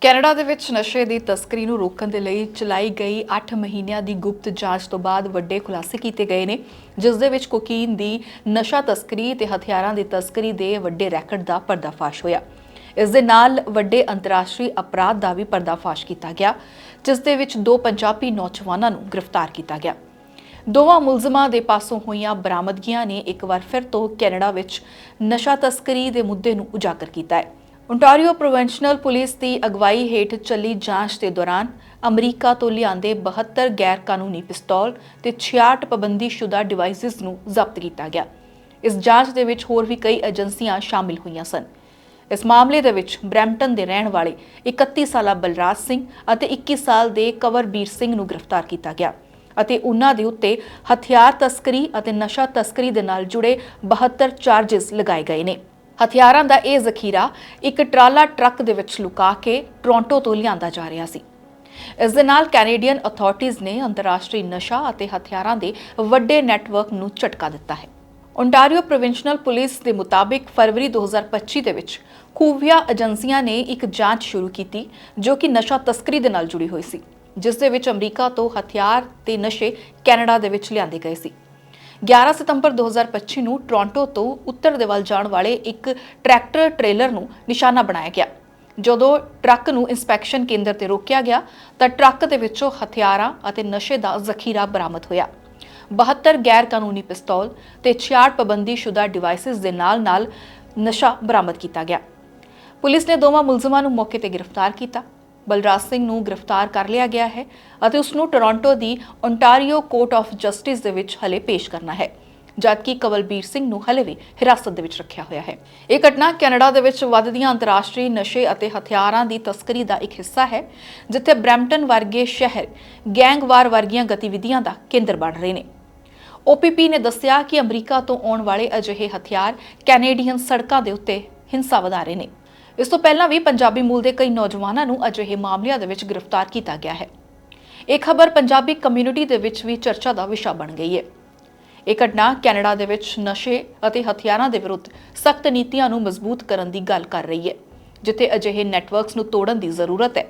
Canada ਦੇ ਵਿੱਚ ਨਸ਼ੇ ਦੀ ਤਸਕਰੀ ਨੂੰ ਰੋਕਣ ਦੇ ਲਈ ਚਲਾਈ ਗਈ 8 ਮਹੀਨਿਆਂ ਦੀ ਗੁਪਤ ਜਾਂਚ ਤੋਂ ਬਾਅਦ ਵੱਡੇ ਖੁਲਾਸੇ ਕੀਤੇ ਗਏ ਨੇ, ਜਿਸ ਦੇ ਵਿੱਚ ਕੋਕੀਨ ਦੀ ਨਸ਼ਾ ਤਸਕਰੀ ਤੇ ਹਥਿਆਰਾਂ ਦੀ ਤਸਕਰੀ ਦੇ ਵੱਡੇ ਰੈਕਟ ਦਾ ਪਰਦਾਫਾਸ਼ ਹੋਇਆ। ਇਸ ਦੇ ਨਾਲ ਵੱਡੇ ਅੰਤਰਰਾਸ਼ਟਰੀ ਅਪਰਾਧ ਦਾ ਵੀ ਪਰਦਾਫਾਸ਼ ਕੀਤਾ ਗਿਆ, ਜਿਸ ਦੇ ਵਿੱਚ ਦੋ ਪੰਜਾਬੀ ਨੌਜਵਾਨਾਂ ਨੂੰ ਗ੍ਰਿਫਤਾਰ ਕੀਤਾ ਗਿਆ। ਦੋਵਾਂ ਮੁਲਜ਼ਮਾਂ ਦੇ ਪਾਸੋਂ ਹੋਈਆਂ ਬਰਾਮਦਗੀਆਂ ਨੇ ਇੱਕ ਵਾਰ ਫਿਰ ਤੋਂ ਕੈਨੇਡਾ ਵਿੱਚ ਨਸ਼ਾ ਤਸਕਰੀ ਦੇ ਮੁੱਦੇ ਨੂੰ ਉਜਾਗਰ ਕੀਤਾ ਹੈ। ਓਨਟਾਰੀਓ ਪ੍ਰੋਵਿੰਸ਼ਨਲ ਪੁਲਿਸ ਦੀ ਅਗਵਾਈ ਹੇਠ ਚੱਲੀ ਜਾਂਚ ਦੇ ਦੌਰਾਨ ਅਮਰੀਕਾ ਤੋਂ ਲਿਆਂਦੇ 72 ਗੈਰ ਕਾਨੂੰਨੀ ਪਿਸਤੌਲ ਤੇ 66 ਪਾਬੰਦੀਸ਼ੁਦਾ ਡਿਵਾਈਸਿਸ ਨੂੰ ਜ਼ਬਤ ਕੀਤਾ ਗਿਆ। ਇਸ ਜਾਂਚ ਦੇ ਵਿੱਚ ਹੋਰ ਵੀ ਕਈ ਏਜੰਸੀਆਂ ਸ਼ਾਮਿਲ ਹੋਈਆਂ ਸਨ। ਇਸ ਮਾਮਲੇ ਦੇ ਵਿੱਚ ਬ੍ਰੈਂਪਟਨ ਦੇ ਰਹਿਣ ਵਾਲੇ 31 ਸਾਲਾ ਬਲਰਾਜ ਸਿੰਘ ਅਤੇ 21 ਸਾਲ ਦੇ ਕਵਰਬੀਰ ਸਿੰਘ ਨੂੰ ਗ੍ਰਿਫਤਾਰ ਕੀਤਾ ਗਿਆ ਅਤੇ ਉਹਨਾਂ ਦੇ ਉੱਤੇ ਹਥਿਆਰ ਤਸਕਰੀ ਅਤੇ ਨਸ਼ਾ ਤਸਕਰੀ ਦੇ ਨਾਲ ਜੁੜੇ 72 ਚਾਰजेस ਲਗਾਏ ਗਏ ਨੇ। ਹਥਿਆਰਾਂ ਦਾ ਇਹ ਜ਼ਖੀਰਾ ਇੱਕ ਟਰਾਲਾ ਟਰੱਕ ਦੇ ਵਿੱਚ ਲੁਕਾ ਕੇ ਟੋਰਾਂਟੋ ਤੋਂ ਲਿਆਂਦਾ ਜਾ ਰਿਹਾ ਸੀ। ਇਸ ਦੇ ਨਾਲ ਕੈਨੇਡੀਅਨ ਅਥਾਰਟੀਜ਼ ਨੇ ਅੰਤਰਰਾਸ਼ਟਰੀ ਨਸ਼ਾ ਅਤੇ ਹਥਿਆਰਾਂ ਦੇ ਵੱਡੇ ਨੈਟਵਰਕ ਨੂੰ ਝਟਕਾ ਦਿੱਤਾ ਹੈ। ਓਨਟਾਰੀਓ ਪ੍ਰੋਵਿੰਸ਼ਨਲ ਪੁਲਿਸ ਦੇ ਮੁਤਾਬਿਕ ਫਰਵਰੀ 2025 ਦੇ ਵਿੱਚ ਖੂਫੀਆ ਏਜੰਸੀਆਂ ਨੇ ਇੱਕ ਜਾਂਚ ਸ਼ੁਰੂ ਕੀਤੀ ਜੋ ਕਿ ਨਸ਼ਾ ਤਸਕਰੀ ਦੇ ਨਾਲ ਜੁੜੀ ਹੋਈ ਸੀ, ਜਿਸ ਦੇ ਵਿੱਚ ਅਮਰੀਕਾ ਤੋਂ ਹਥਿਆਰ ਤੇ ਨਸ਼ੇ ਕੈਨੇਡਾ ਦੇ ਵਿੱਚ ਲਿਆਂਦੇ ਗਏ ਸੀ। 11 ਸਤੰਬਰ 2025 ਨੂੰ ਟੋਰਾਂਟੋ ਤੋਂ ਉੱਤਰ ਦੇ ਵੱਲ ਜਾਣ ਵਾਲੇ ਇੱਕ ਟਰੈਕਟਰ ਟ੍ਰੇਲਰ ਨੂੰ ਨਿਸ਼ਾਨਾ ਬਣਾਇਆ ਗਿਆ। ਜਦੋਂ ਟਰੱਕ ਨੂੰ ਇਨਸਪੈਕਸ਼ਨ ਕੇਂਦਰ ਤੇ ਰੋਕਿਆ ਗਿਆ, ਤਾਂ ਟਰੱਕ ਦੇ ਵਿੱਚੋਂ ਹਥਿਆਰਾਂ ਅਤੇ ਨਸ਼ੇ ਦਾ ਜ਼ਖੀਰਾ ਬਰਾਮਦ ਹੋਇਆ। 72 ਗੈਰ ਕਾਨੂੰਨੀ ਪਿਸਤੌਲ ਤੇ 66 ਪਾਬੰਦੀਸ਼ੁਦਾ ਡਿਵਾਈਸਿਸ ਦੇ ਨਾਲ-ਨਾਲ ਨਸ਼ਾ ਬਰਾਮਦ ਕੀਤਾ ਗਿਆ। ਪੁਲਿਸ ਨੇ ਦੋਵਾਂ ਮੁਲਜ਼ਮਾਂ ਨੂੰ ਮੌਕੇ ਤੇ ਗ੍ਰਿਫਤਾਰ ਕੀਤਾ। ਬਲਰਾਜ ਸਿੰਘ ਨੂੰ ਗ੍ਰਿਫਤਾਰ ਕਰ ਲਿਆ ਗਿਆ ਹੈ ਅਤੇ ਉਸ ਨੂੰ ਟੋਰਾਂਟੋ ਦੀ ਓਨਟਾਰੀਓ ਕੋਰਟ ਆਫ ਜਸਟਿਸ ਦੇ ਵਿੱਚ ਹਲੇ ਪੇਸ਼ ਕਰਨਾ ਹੈ, ਜਦਕਿ ਕਵਲਬੀਰ ਸਿੰਘ ਨੂੰ ਹਲੇ ਵੀ ਹਿਰਾਸਤ ਦੇ ਵਿੱਚ ਰੱਖਿਆ ਹੋਇਆ ਹੈ। ਇਹ ਘਟਨਾ ਕੈਨੇਡਾ ਦੇ ਵਿੱਚ ਵੱਧਦੀਆਂ ਅੰਤਰਰਾਸ਼ਟਰੀ ਨਸ਼ੇ ਅਤੇ ਹਥਿਆਰਾਂ ਦੀ ਤਸਕਰੀ ਦਾ ਇੱਕ ਹਿੱਸਾ ਹੈ, ਜਿੱਥੇ ਬ੍ਰੈਂਪਟਨ ਵਰਗੇ ਸ਼ਹਿਰ ਗੈਂਗਵਾਰ ਵਰਗੀਆਂ ਗਤੀਵਿਧੀਆਂ ਦਾ ਕੇਂਦਰ ਬਣ ਰਹੇ ਨੇ। OPP ਨੇ ਦੱਸਿਆ ਕਿ ਅਮਰੀਕਾ ਤੋਂ ਆਉਣ ਵਾਲੇ ਅਜਿਹੇ ਹਥਿਆਰ ਕੈਨੇਡੀਅਨ ਸੜਕਾਂ ਦੇ ਉੱਤੇ ਹਿੰਸਾ ਵਧਾ ਰਹੇ ਨੇ। ਇਸ ਤੋਂ ਪਹਿਲਾਂ ਵੀ ਪੰਜਾਬੀ ਮੂਲ ਦੇ ਕਈ ਨੌਜਵਾਨਾਂ ਨੂੰ ਅਜਿਹੇ ਮਾਮਲਿਆਂ ਦੇ ਵਿੱਚ ਗ੍ਰਿਫਤਾਰ ਕੀਤਾ ਗਿਆ ਹੈ। ਇਹ ਖਬਰ ਪੰਜਾਬੀ ਕਮਿਊਨਿਟੀ ਦੇ ਵਿੱਚ ਵੀ ਚਰਚਾ ਦਾ ਵਿਸ਼ਾ ਬਣ ਗਈ ਹੈ। ਇਹ ਘਟਨਾ ਕੈਨੇਡਾ ਦੇ ਵਿੱਚ ਨਸ਼ੇ ਅਤੇ ਹਥਿਆਰਾਂ ਦੇ ਵਿਰੁੱਧ ਸਖਤ ਨੀਤੀਆਂ ਨੂੰ ਮਜ਼ਬੂਤ ਕਰਨ ਦੀ ਗੱਲ ਕਰ ਰਹੀ ਹੈ, ਜਿੱਥੇ ਅਜਿਹੇ ਨੈਟਵਰਕਸ ਨੂੰ ਤੋੜਨ ਦੀ ਜ਼ਰੂਰਤ ਹੈ।